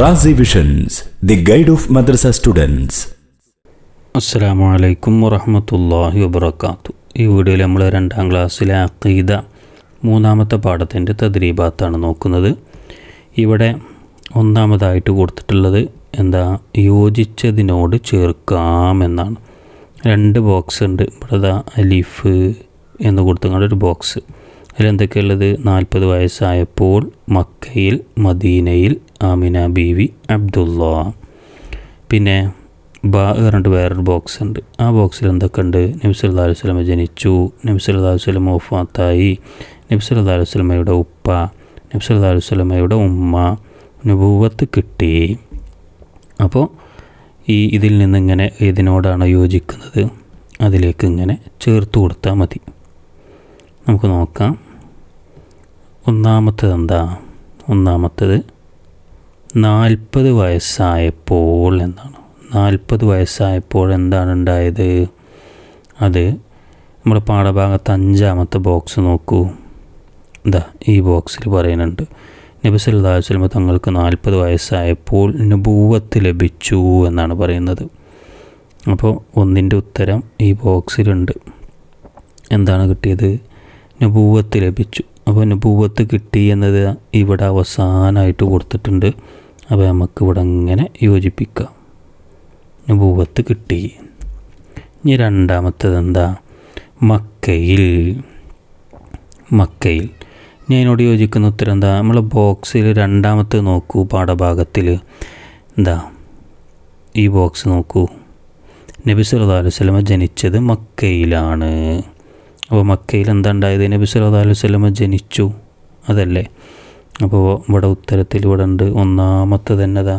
Razi visions the guide of madrasa students അസ്സാം വലൈക്കും വറഹമത്തല്ലാഹി വബർക്കാത്തു ഈ വീഡിയോയിൽ നമ്മൾ രണ്ടാം ക്ലാസ്സിലെ അഖീദ മൂന്നാമത്തെ പാഠത്തിന്റെ തദ്രീബാത്താണ് നോക്കുന്നത്. ഇവിടെ ഒന്നാമതായിട്ട് കൊടുത്തിട്ടുള്ളത് എന്താ? യോജിച്ചതിനോട് ചേർക്കാം എന്നാണ്. രണ്ട് ബോക്സ് ഉണ്ട്. ഇവിടെ അലിഫ് എന്ന് കൊടുത്തുകൊണ്ട് ഒരു ബോക്സ് അതിലെന്തൊക്കെയുള്ളത് നാൽപ്പത് വയസ്സായപ്പോൾ മക്കയിൽ മദീനയിൽ ആമിന ബീവി അബ്ദുള്ള. പിന്നെ ബാ പറഞ്ഞിട്ട് വേറൊരു ബോക്സ് ഉണ്ട്. ആ ബോക്സിൽ എന്തൊക്കെ ഉണ്ട്? നബ്സല്ലാ അലൈഹി സ്വലമ ജനിച്ചു. നബ്സല്ലാ അലൈഹി സ്വലമ ഒഫാത്തായി നബ്സല്ലാ അലൈഹി സ്വലമയുടെ ഉപ്പ. നബ്സല്ലാ അലൈഹി സ്വലമയുടെ ഉമ്മ. നുബൂവത്ത് കിട്ടി. അപ്പോൾ ഈ ഇതിൽ നിന്നിങ്ങനെ ഏതിനോടാണ് യോജിക്കുന്നത്? അതിലേക്ക് ഇങ്ങനെ ചേർത്ത് കൊടുത്താൽ മതി. നമുക്ക് നോക്കാം. ഒന്നാമത്തത് എന്താ ഒന്നാമത്തത് നാൽപ്പത് വയസ്സായപ്പോൾ എന്നാണ് നാൽപ്പത് വയസ്സായപ്പോൾ എന്താണ് ഉണ്ടായത്? അത് നമ്മുടെ പാഠഭാഗത്ത് അഞ്ചാമത്തെ ബോക്സ് നോക്കൂ. എന്താ ഈ ബോക്സിൽ പറയുന്നുണ്ട്. നബി തങ്ങൾക്ക് നാൽപ്പത് വയസ്സായപ്പോൾ നുപൂവത്ത് ലഭിച്ചു എന്നാണ് പറയുന്നത്. അപ്പോൾ ഒന്നിന്റെ ഉത്തരം ഈ ബോക്സിലുണ്ട് എന്താണ് കിട്ടിയത്? നുപൂവത്ത് ലഭിച്ചു. അപ്പോൾ നുബൂവത്ത് കിട്ടി എന്നത് ഇവിടെ അവസാനമായിട്ട് കൊടുത്തിട്ടുണ്ട്. അപ്പോൾ നമുക്ക് ഇവിടെ ഇങ്ങനെ യോജിപ്പിക്കാം. നുബൂവത്ത് കിട്ടി. ഇനി രണ്ടാമത്തത് എന്താ? മക്കയിൽ. മക്കയിൽ. ഞാൻ അതിനോട് യോജിക്കുന്ന ഉത്തരം എന്താ? നമ്മൾ ബോക്സിൽ രണ്ടാമത്തെ നോക്കൂ പാഠഭാഗത്തിൽ. എന്താ? ഈ ബോക്സ് നോക്കൂ. നബി സല്ലല്ലാഹു അലൈഹി വസല്ലമ ജനിച്ചത് മക്കയിലാണ്. അപ്പോൾ മക്കയിൽ എന്താ ഉണ്ടായത് നബി സല്ലല്ലാഹു അലൈഹി വസല്ലമ ജനിച്ചു. അതല്ലേ? അപ്പോൾ ഇവിടെ ഉത്തരത്തിൽ ഇവിടെ ഉണ്ട്. ഒന്നാമത്തെ തന്നെ അതാ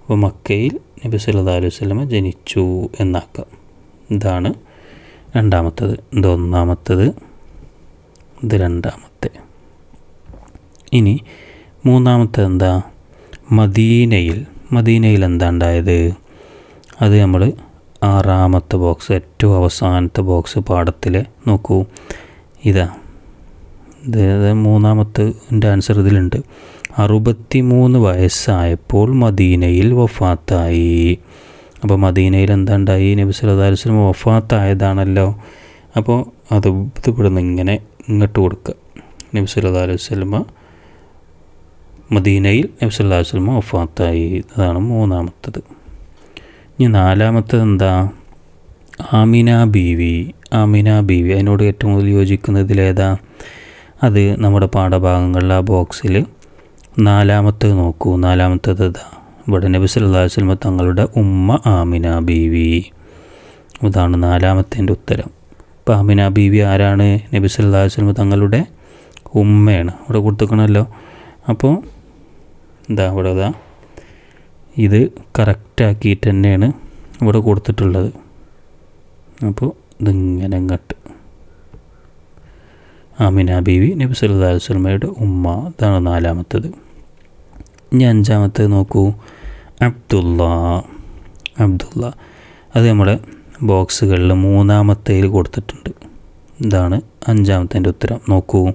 അപ്പോൾ മക്കയിൽ നബി സല്ലല്ലാഹു അലൈഹി വസല്ലമ ജനിച്ചു എന്നാക്കാം. ഇതാണ് രണ്ടാമത്തത്. ഇത് ഒന്നാമത്തത്. ഇത് രണ്ടാമത്തെ. ഇനി മൂന്നാമത്തെ എന്താ? മദീനയിൽ. മദീനയിൽ എന്താ ഉണ്ടായത് അത് നമ്മൾ ആറാമത്തെ ബോക്സ് ഏറ്റവും അവസാനത്തെ ബോക്സ് പാഠത്തിൽ നോക്കൂ. ഇതാ. ഇത് മൂന്നാമത്തെ ആൻസർ ഇതിലുണ്ട്. അറുപത്തി മൂന്ന് വയസ്സായപ്പോൾ മദീനയിൽ വഫാത്തായി. അപ്പോൾ മദീനയിൽ എന്താണ്ടായി? നബി സല്ലല്ലാഹു അലൈഹി വസല്ലം വഫാത്തായതാണല്ലോ. അപ്പോൾ അത് ഇത് ഇങ്ങനെ ഇങ്ങോട്ട് കൊടുക്കുക നബി സല്ലല്ലാഹു അലൈഹി വസല്ലമ മദീനയിൽ നബി സല്ലല്ലാഹു അലൈഹി വസല്ലമ വഫാത്തായി. അതാണ് മൂന്നാമത്തത്. ഇനി നാലാമത്തത് എന്താ? ആമിന ബീവി ആമിന ബീവി. അതിനോട് ഏറ്റവും കൂടുതൽ യോജിക്കുന്നതിലേതാ അത് നമ്മുടെ പാഠഭാഗങ്ങളിൽ ആ ബോക്സിൽ നാലാമത്തത് നോക്കൂ. നാലാമത്തത് ഇതാ ഇവിടെ നബി സല്ലല്ലാഹു അലൈഹി വസല്ലമ തങ്ങളുടെ ഉമ്മ ആമിന ബീവി. ഇതാണ് നാലാമത്തേന്റെ ഉത്തരം. അപ്പോൾ ആമിന ബീവി ആരാണ്? നബി സല്ലല്ലാഹു അലൈഹി വസല്ലം തങ്ങളുടെ ഉമ്മയാണ്. ഇവിടെ കൊടുത്തേക്കണമല്ലോ അപ്പോൾ എന്താ ഇവിടെ ഇതാ ഇത് കറക്റ്റാക്കിയിട്ട് തന്നെയാണ് ഇവിടെ കൊടുത്തിട്ടുള്ളത്. അപ്പോൾ ഇതിങ്ങനെ അങ്ങോട്ട്. ആമിന ബീവി നബി സല്ലല്ലാഹു അലൈഹി വസല്ലമയുടെ ഉമ്മ. ഇതാണ് നാലാമത്തത്. ഇനി അഞ്ചാമത്തത് നോക്കൂ. അബ്ദുള്ള അബ്ദുള്ള അത് നമ്മുടെ ബോക്സുകളിൽ മൂന്നാമത്തേൽ കൊടുത്തിട്ടുണ്ട്. ഇതാണ് അഞ്ചാമത്തേന്റെ ഉത്തരം. നോക്കൂ.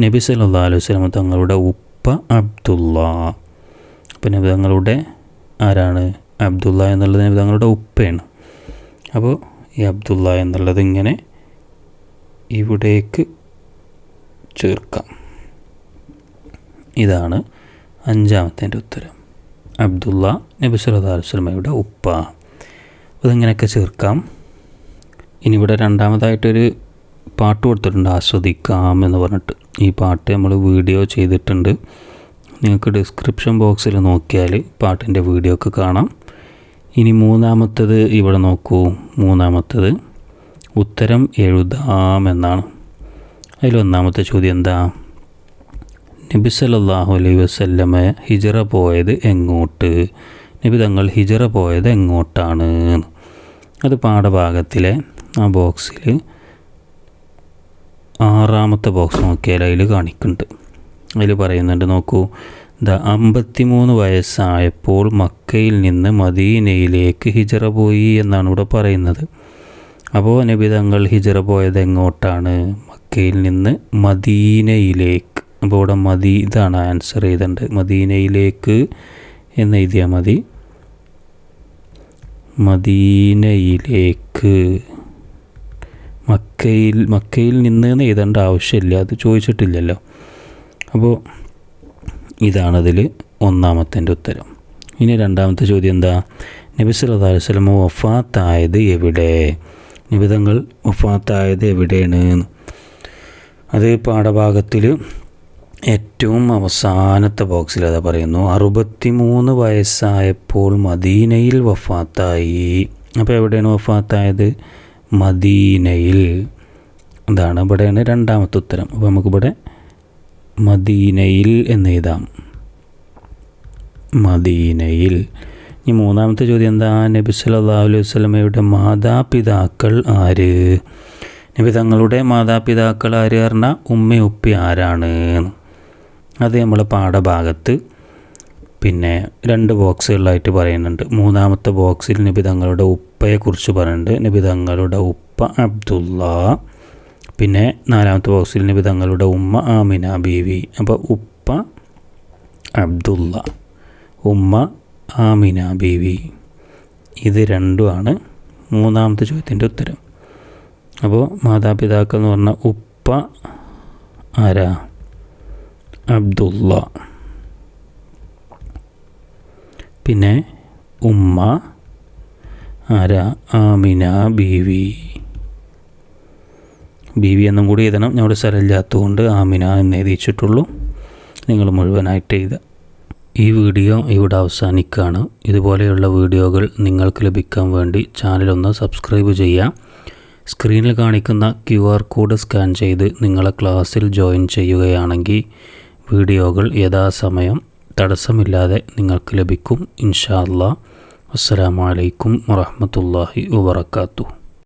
നബി സല്ലാ അലൈഹി വസല്ലമ തങ്ങളുടെ ഉപ്പ അബ്ദുള്ള അപ്പം നബി തങ്ങളുടെ ആരാണ്? അബ്ദുള്ള എന്നുള്ളത് നബി തങ്ങളുടെ ഉപ്പയാണ്. അപ്പോൾ ഈ അബ്ദുള്ള എന്നുള്ളത് ഇങ്ങനെ ഇവിടേക്ക് ചേർക്കാം. ഇതാണ് അഞ്ചാമത്തെ ഉത്തരം. അബ്ദുള്ള നബി വസല്ലമയുടെ ഉപ്പ. അതിങ്ങനെയൊക്കെ ചേർക്കാം. ഇനി ഇവിടെ രണ്ടാമതായിട്ടൊരു പാട്ട് കൊടുത്തിട്ടുണ്ട് ആസ്വദിക്കാം എന്ന് പറഞ്ഞിട്ട്. ഈ പാട്ട് നമ്മൾ വീഡിയോ ചെയ്തിട്ടുണ്ട്. നിങ്ങൾക്ക് ഡിസ്ക്രിപ്ഷൻ ബോക്സിൽ നോക്കിയാൽ പാട്ടിന്റെ വീഡിയോ ഒക്കെ കാണാം. ഇനി മൂന്നാമത്തത് ഇവിടെ നോക്കൂ. മൂന്നാമത്തത് ഉത്തരം എഴുതാം എന്നാണ്. അതിലൊന്നാമത്തെ ചോദ്യം എന്താ? നബി സല്ലാഹു അലൈഹി വസ്ല്ലമ ഹിജറ പോയത് എങ്ങോട്ട്? നബി തങ്ങൾ ഹിജറ പോയത് എങ്ങോട്ടാണ്? അത് പാഠഭാഗത്തിലെ ആ ബോക്സിൽ ആറാമത്തെ ബോക്സ് നോക്കിയാൽ അതിൽ കാണിക്കുന്നുണ്ട്. അതിൽ പറയുന്നുണ്ട് നോക്കൂ ദ അമ്പത്തിമൂന്ന് വയസ്സായപ്പോൾ മക്കയിൽ നിന്ന് മദീനയിലേക്ക് ഹിജറ പോയി എന്നാണ് ഇവിടെ പറയുന്നത്. അപ്പോൾ നബി തങ്ങൾ ഹിജറ പോയത് എങ്ങോട്ടാണ്? മക്കയിൽ നിന്ന് മദീനയിലേക്ക്. അപ്പോൾ ഇവിടെ മദീ ഇതാണ് ആൻസർ ചെയ്തിട്ടുണ്ട് മദീനയിലേക്ക് എന്ന് എഴുതിയാൽ മതി. മദീനയിലേക്ക്. മക്കയിൽ മക്കയിൽ നിന്ന് എഴുതേണ്ട ആവശ്യമില്ല. അത് ചോദിച്ചിട്ടില്ലല്ലോ. അപ്പോൾ ഇതാണതിൽ ഒന്നാമത്തെ ഉത്തരം. ഇനി രണ്ടാമത്തെ ചോദ്യം എന്താ? നബി സല്ലല്ലാഹു അലൈഹി വസല്ലം വഫാത്തായത് എവിടെ? നിബിതങ്ങൾ വഫാത്തായത് എവിടെയാണ്? അത് പാഠഭാഗത്തിൽ ഏറ്റവും അവസാനത്തെ ബോക്സിൽ അതാ പറയുന്നു. അറുപത്തിമൂന്ന് വയസ്സായപ്പോൾ മദീനയിൽ വഫാത്തായി. അപ്പോൾ എവിടെയാണ് വഫാത്തായത്? മദീനയിൽ. അതാണ് ഇവിടെയാണ് രണ്ടാമത്തെ ഉത്തരം. അപ്പോൾ നമുക്കിവിടെ മദീനയിൽ എന്ന് എഴുതാം. മദീനയിൽ. ഇനി മൂന്നാമത്തെ ചോദ്യം എന്താ? നബി സല്ലല്ലാഹു അലൈഹി വസല്ലമയുടെ മാതാപിതാക്കൾ ആര്? നബി തങ്ങളുടെ മാതാപിതാക്കൾ ആര് പറഞ്ഞാൽ ഉമ്മ ഉപ്പി ആരാണ്? അത് നമ്മൾ പാഠഭാഗത്ത് പിന്നെ രണ്ട് ബോക്സുകളിലായിട്ട് പറയുന്നുണ്ട്. മൂന്നാമത്തെ ബോക്സിൽ നബി തങ്ങളുടെ ഉപ്പയെക്കുറിച്ച് പറയുന്നുണ്ട്. നബി തങ്ങളുടെ ഉപ്പ അബ്ദുള്ള പിന്നെ നാലാമത്തെ ബോക്സിൽ നബി തങ്ങളുടെ ഉമ്മ ആമിന ബീവി അപ്പോൾ ഉപ്പ അബ്ദുള്ള ഉമ്മ ആമിന ബീവി ഇത് രണ്ടുമാണ് മൂന്നാമത്തെ ചോദ്യത്തിന്റെ ഉത്തരം. അപ്പോൾ മാതാപിതാക്കൾ എന്ന് പറഞ്ഞാൽ ഉപ്പ ആരാ? അബ്ദുള്ള. പിന്നെ ഉമ്മ ആരാ? ആമിന ബീവി ബീവി എന്നും കൂടി എഴുതണം. ഞങ്ങളുടെ സ്ഥലമില്ലാത്തതുകൊണ്ട് ആമിന എന്ന് എഴുതിച്ചിട്ടുള്ളൂ നിങ്ങൾ മുഴുവനായിട്ട് എഴുതുക ഈ വീഡിയോ ഇവിടെ അവസാനിക്കുകയാണ്. ഇതുപോലെയുള്ള വീഡിയോകൾ നിങ്ങൾക്ക് ലഭിക്കാൻ വേണ്ടി ചാനലൊന്ന് സബ്സ്ക്രൈബ് ചെയ്യാം സ്ക്രീനിൽ കാണിക്കുന്ന ക്യു ആർ കോഡ് സ്കാൻ ചെയ്ത് നിങ്ങളെ ക്ലാസ്സിൽ ജോയിൻ ചെയ്യുകയാണെങ്കിൽ വീഡിയോകൾ യഥാസമയം തടസ്സമില്ലാതെ നിങ്ങൾക്ക് ലഭിക്കും. ഇൻഷാ അല്ലാ അസ്സലാമു അലൈക്കും വറഹ്മത്തുള്ളാഹി വബറകാതുഹു.